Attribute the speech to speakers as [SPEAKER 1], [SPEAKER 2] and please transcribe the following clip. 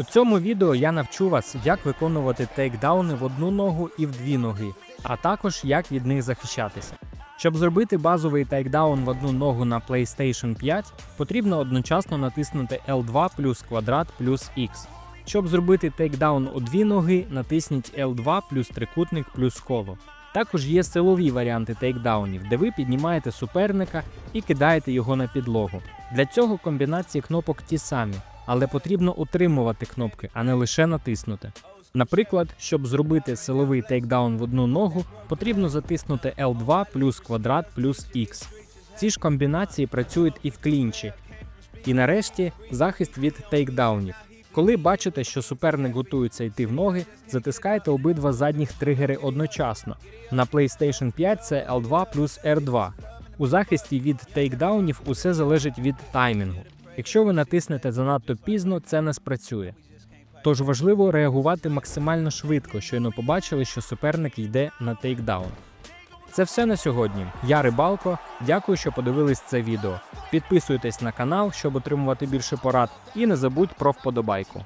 [SPEAKER 1] У цьому відео я навчу вас, як виконувати тейкдауни в одну ногу і в дві ноги, а також як від них захищатися. Щоб зробити базовий тейкдаун в одну ногу на PlayStation 5, потрібно одночасно натиснути L2 плюс квадрат плюс X. Щоб зробити тейкдаун у дві ноги, натисніть L2 плюс трикутник плюс коло. Також є силові варіанти тейкдаунів, де ви піднімаєте суперника і кидаєте його на підлогу. Для цього комбінації кнопок ті самі, але потрібно утримувати кнопки, а не лише натиснути. Наприклад, щоб зробити силовий тейкдаун в одну ногу, потрібно затиснути L2 плюс квадрат плюс X. Ці ж комбінації працюють і в клінчі. І нарешті захист від тейкдаунів. Коли бачите, що суперник готується йти в ноги, затискайте обидва задніх тригери одночасно. На PlayStation 5 це L2 плюс R2. У захисті від тейкдаунів усе залежить від таймінгу. Якщо ви натиснете занадто пізно, це не спрацює. Тож важливо реагувати максимально швидко, щойно побачили, що суперник йде на тейкдаун. Це все на сьогодні. Я Рибалко. Дякую, що подивились це відео. Підписуйтесь на канал, щоб отримувати більше порад, і не забудь про вподобайку.